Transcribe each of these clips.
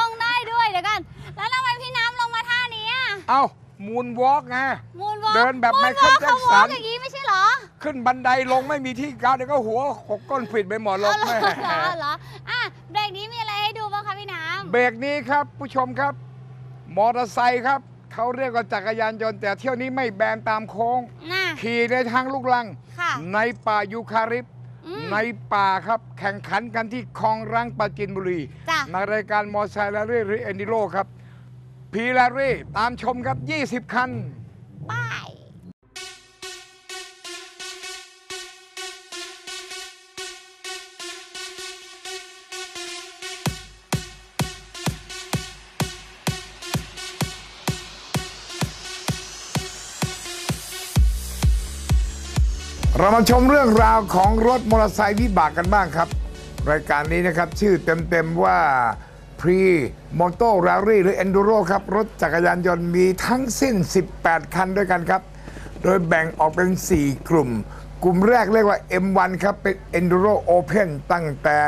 ลงได้ด้วยเดี๋ยวกัน แล้วทำไมพี่น้ำลงมาท่านี้อะเอ้ามูนวอล์กไง มูนวอล์กเดินแบบมูน Michael วอล์กเขาวอล์ก Jackson อย่างนี้ไม่ใช่เหรอ ขึ้นบันไดลงไม่มีที่ก้าวเดี๋ยวก็หัวหกก้นผิดไปหมดลเอางเหรแม่อเหรอเหรออะเบรกนี้มีอะไรให้ดูบ้างคะพี่น้เบรกนี้ครับผู้ชมครับ มอเตอร์ไซค์ครับเขาเรียกว่าจักรยานยนต์แต่เที่ยวนี้ไม่แบนตามโค้งำน่ะขี่ในทางลูกลังค่ะในป่ายูคาลิปต์อืม ในป่าครับ แข่งขันกันที่คลองรังปราจินบุรี จ้ะ ในรายการมอเตอร์ไซค์แรลลี่หรือเอนดิโรครับ พีแรลลี่ตามชมครับ 20 คัน เรามาชมเรื่องราวของรถมอเตอร์ไซค์วิบากกันบ้างครับ รายการนี้นะครับ ชื่อเต็มๆว่า Pre Moto Rally หรือ Enduro ครับ รถจักรยานยนต์มีทั้งสิ้น 18 คันด้วยกันครับ โดยแบ่งออกเป็น 4 กลุ่ม กลุ่มแรกเรียกว่า M1 ครับ เป็น Enduro Open ตั้งแต่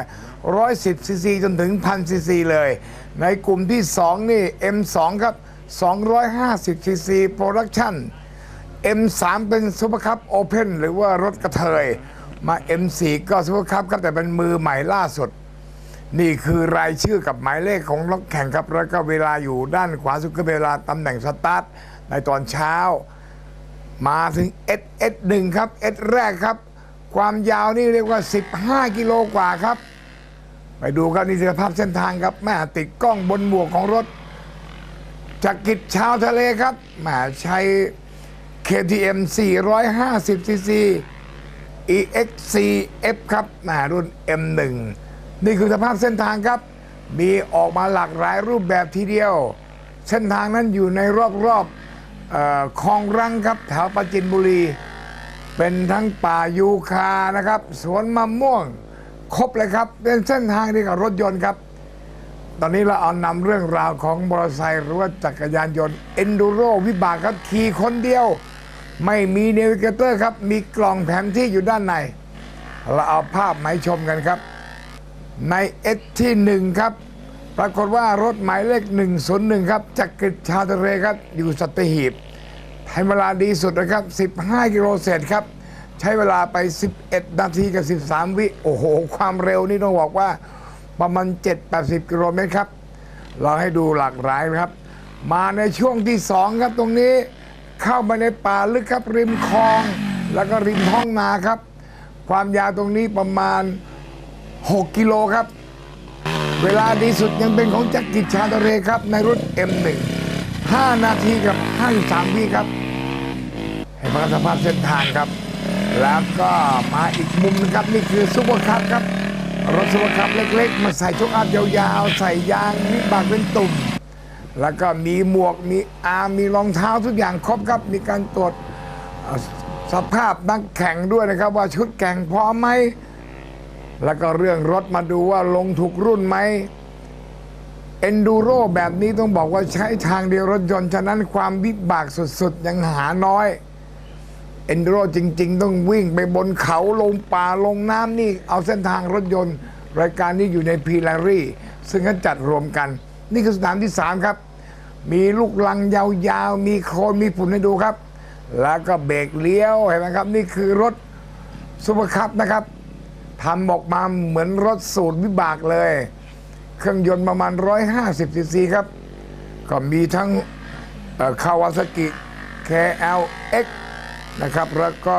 110 cc จนถึง 1,000 cc เลย ในกลุ่มที่ 2 นี่ M2 ครับ 250 cc Production M3 เป็นซูเปอร์คัพโอเพนหรือว่ารถกระเทย มา M4 ก็ซูเปอร์คัพครับแต่เป็นมือใหม่ล่าสุด นี่คือรายชื่อกับหมายเลขของรถแข่งครับ แล้วก็เวลาอยู่ด้านขวาสุดก็เวลาตำแหน่งสตาร์ทในตอนเช้า มาถึง S S1 ครับ S แรกครับ ความยาวนี่เรียกว่า 15 กิโลกว่าครับ ไปดูครับนี่คือสภาพเส้นทางครับแม่ติดกล้องบนหมวกของรถจากกิจชาวทะเลครับแมาใช้ KTM 450 cc EX4F ครับแหมารุ่น M1 นี่คือสภาพเส้นทางครับ มีออกมาหลากหลายรูปแบบทีเดียว เส้นทางนั้นอยู่ในรอบๆเออคลองรังครับแถวปราจินบุรี เป็นทั้งป่ายูคานะครับ สวนมะม่วง ครบเลยครับ เป็นเส้นทางที่กับรถยนต์ครับ ตอนนี้เราเอานำเรื่องราวของมอเตอร์ไซค์หรือว่าจักรยานยนต์เอนดูโรวิบากครับขี่คนเดียว ไม่มีเนวิเกเตอร์ครับ มีกล่องแผนที่อยู่ด้านใน เราเอาภาพมาให้ชมกันครับ ในเอสที่หนึ่งครับ ปรากฏว่ารถหมายเลข 101 ครับจากกริดชาวทะเลครับ อยู่สัตหีบให้เวลาดีสุดนะครับ 15 กิโลเศษครับ ใช้เวลาไป 11 นาทีกับ 13 วิ โอ้โห ความเร็วนี่ต้องบอกว่าประมาณ 7-80 กิโลเมตรครับ เราให้ดูหลากหลายนะครับ มาในช่วงที่ 2 ครับตรงนี้ เข้ามาในป่าลึกครับริมคลอง แล้วก็ริมท้องนาครับ ความยาวตรงนี้ประมาณ 6 กิโลครับ เวลาดีสุดยังเป็นของจักรกิจชาตเรครับ ในรุ่น M1 5 นาทีกับ 53วิครับให้มาสภาพเส้นทางครับ แล้วก็มาอีกมุมนึงครับ นี่คือซุปเปอร์คัพครับรถซุปเปอร์คัพเล็กๆ มาใส่ชุกอัพยาวๆ ใส่ยางวิบากเป็นตุ่ม แล้วก็มีหมวกมีอาร์มีรองเท้าทุกอย่างครบครับ มีการตรวจสภาพนักแข่งด้วยนะครับ ว่าชุดแข่งพร้อมไหมแล้วก็เรื่องรถมาดูว่าลงถูกรุ่นไหมเอนดูโรแบบนี้ต้องบอกว่าใช้ทางเดียวรถยนต์ ฉะนั้นความวิบากสุดๆ ยังหาน้อยเอนดูโรจริง ๆ ต้องวิ่งไปบนเขาลงป่าลงน้ำนี่ เอาเส้นทางรถยนต์ รายการนี้อยู่ในพีลารี่ ซึ่งเขาจัดรวมกัน นี่คือสนามที่ 3 ครับ มีลูกลังยาวๆ มีโคลนมีฝุ่นให้ดูครับ แล้วก็เบรกเลี้ยวเห็นไหมครับ นี่คือรถซูเปอร์คัพนะครับทำออกมาเหมือนรถสูตรวิบากเลย เครื่องยนต์ประมาณ 150ซีซีครับ ก็มีทั้งคาวาซากิ KLX นะครับ แล้วก็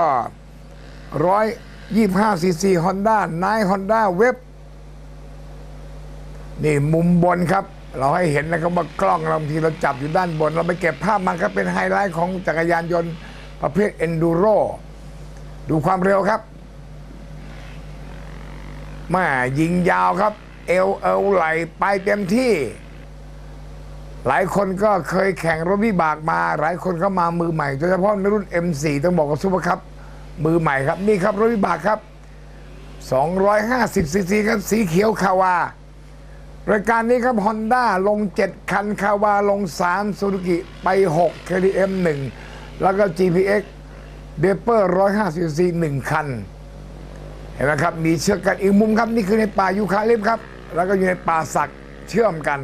125ซีซีฮอนด้านายฮอนด้าเว็บนี่มุมบนครับ เราให้เห็นนะครับว่ากล้องเราบางทีเราจับอยู่ด้านบน เราไปเก็บภาพมันครับเป็นไฮไลท์ของจักรยานยนต์ประเภท Enduro ดูความเร็วครับแม่ยิงยาวครับ เอวเอวไหลไปเต็มที่ หลายคนก็เคยแข่งรถวิบากมา หลายคนก็มามือใหม่โดยเฉพาะในรุ่น M4 ต้องบอกว่าซุปเปอร์คัพมือใหม่ครับ นี่ครับรถวิบากครับ 250ซีซีครับสีเขียวคาวา รายการนี้ครับฮอนด้าลง 7 คัน คาวาลง 3 ซูซูกิ ไป 6 KTM 1 แล้วก็ GPX เดเปอร์150ซีซี1คัน เห็นไหมครับ มีเชือกกันอีกมุมครับ นี่คือในป่ายูคาลิปครับ แล้วก็อยู่ในป่าสักเชื่อมกัน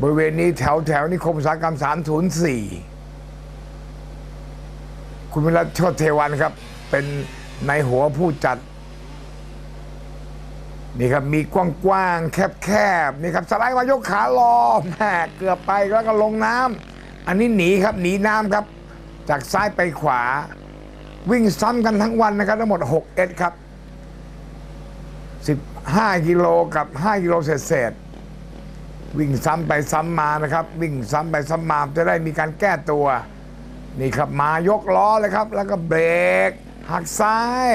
บริเวณนี้แถวแถวนิคมอุตสาหกรรม 304 คุณวิรัตโชติเทวันครับ เป็นในหัวผู้จัด นี่ครับมีกว้างๆแคบๆนี่ครับสไลด์มายกขารอแหมเกือบไปแล้วก็ลงน้ำอันนี้หนีครับหนีน้ำครับ จากซ้ายไปขวา วิ่งซ้ำกันทั้งวันนะครับทั้งหมด6เอ็ดครับ 15 กิโลกับ 5 กิโลเศษวิ่งซ้ำไปซ้ำมานะครับ วิ่งซ้ำไปซ้ำมาจะได้มีการแก้ตัว นี่ครับมายกล้อเลยครับ แล้วก็เบรกหักซ้าย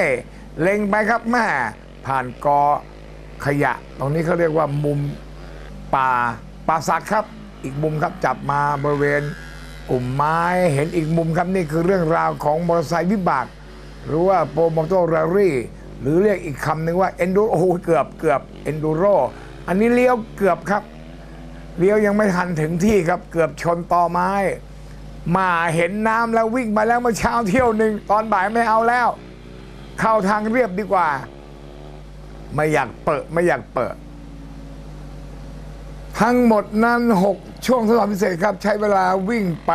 เล็งไปครับแม่ผ่านกอ ขยะ ตรงนี้เขาเรียกว่ามุมป่าป่าสักครับ อีกมุมครับจับมาบริเวณกลุ่มไม้เห็นอีกมุมครับนี่คือเรื่องราวของมอเตอร์ไซค์วิบาก หรือว่าโปรโมโตรารี่หรือเรียกอีกคำหนึ่งว่าเอนดูโอเกือบเกือบเอนดูโรอันนี้เลี้ยวเกือบครับ เลี้ยวยังไม่ทันถึงที่ครับเกือบชนตอไม้ มาเห็นน้ำแล้ววิ่งมาแล้วเมื่อเช้าเที่ยวหนึ่งตอนบ่ายไม่เอาแล้ว เข้าทางเรียบดีกว่า ไม่อยากเปิดไม่อยากเปิด ทั้งหมดนั้น 6 ช่วงทดสอบพิเศษครับ ใช้เวลาวิ่งไป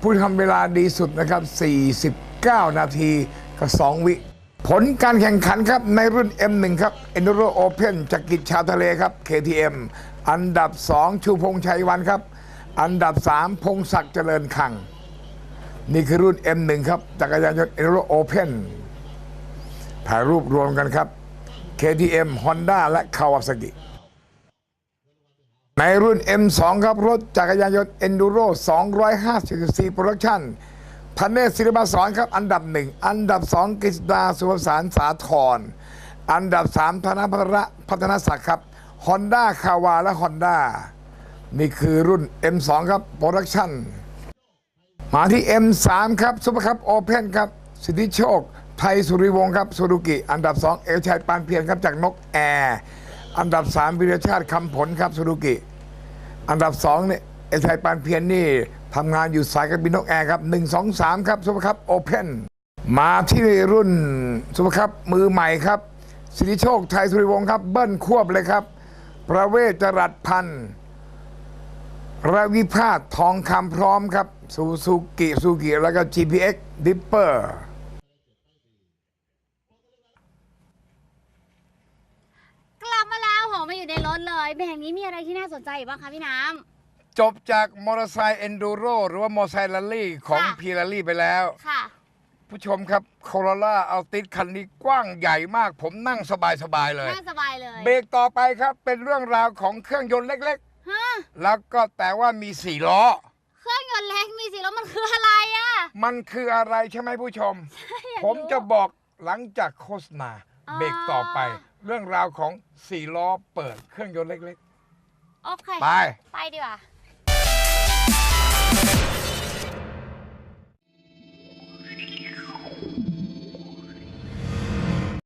ผู้ทำเวลาดีสุดนะครับ 49 นาทีกับ 2 วิ ผลการแข่งขันครับ ในรุ่น M1 ครับ Enduro Open จากกิจชาวทะเลครับ KTM อันดับ 2 ชูพงษ์ชัยวันครับ อันดับ 3 พงศักดิ์เจริญคัง นี่คือรุ่น M1 ครับจักรยานยนต์ Enduro Open ถ่ายรูปรวมกันครับ KTM Honda และ Kawasaki ในรุ่น M2 ครับรถจักรยานยนต์ Enduro 254 Production พันเนศศิลปาสอนครับ อันดับหนึ่งอันดับสองกฤษดาสุภสารสาธรอันดับสามธนพัทระพัฒนศักดิ์ครับ Honda คาวาและ Honda นี่คือรุ่น M2 ครับ Production มาที่ M3 ครับซุปเปอร์คัพโอเพนครับ สิทธิโชค ไทยสุริวงศ์ครับสุรุกิ อันดับ 2 เอลชัยปานเพียรครับจากนกแอร์อันดับ 3 วิรชาติคำผลครับสุรุกิ อันดับ2เนี่ยเอลชัยปานเพียรนี่ทำงานอยู่สายการบินนกแอร์ครับ 1 2 3 ครับซุปเปอร์คัพโอเพนมาที่รุ่นซุปเปอร์คัพมือใหม่ครับสิทธิโชคไทยสุริวงศ์ครับ เบิ้ลควบเลยครับ ประเวศจรัสพันธ์ระวิพาททองคำพร้อมครับ ซูซูกิซูกิแล้วก็ GPX Dipper กลับมาแล้วโห มาอยู่ในรถเลยแบรนด์นี้มีอะไรที่น่าสนใจอีกบ้างคะพี่น้จบจากมอเตอร์ไซค์เอนดูโรหรือว่ามอเตอร์ไซค์ลัลลี่ของค่ะ พีลัลลี่ไปแล้วำค่ะ ผู้ชมครับโคโรล่าเอาติดคันนี้กว้างใหญ่มาก ผมนั่งสบายๆเลยนั่งสบายเลยเบรกต่อไปครับ เป็นเรื่องราวของเครื่องยนต์เล็กฮะๆ แล้วก็แต่ว่ามีสี่ล้อ เครื่องยนต์เล็กมีสิแล้วมันคืออะไรอะ มันคืออะไรใช่ไหมผู้ชมอยากรู้ผมจะบอกหลังจากโฆษณาอ๋อเบรกต่อไป เรื่องราวของสี่ล้อเปิดเครื่องยนต์เล็ก โอเค ๆ ไป ไปดีกว่า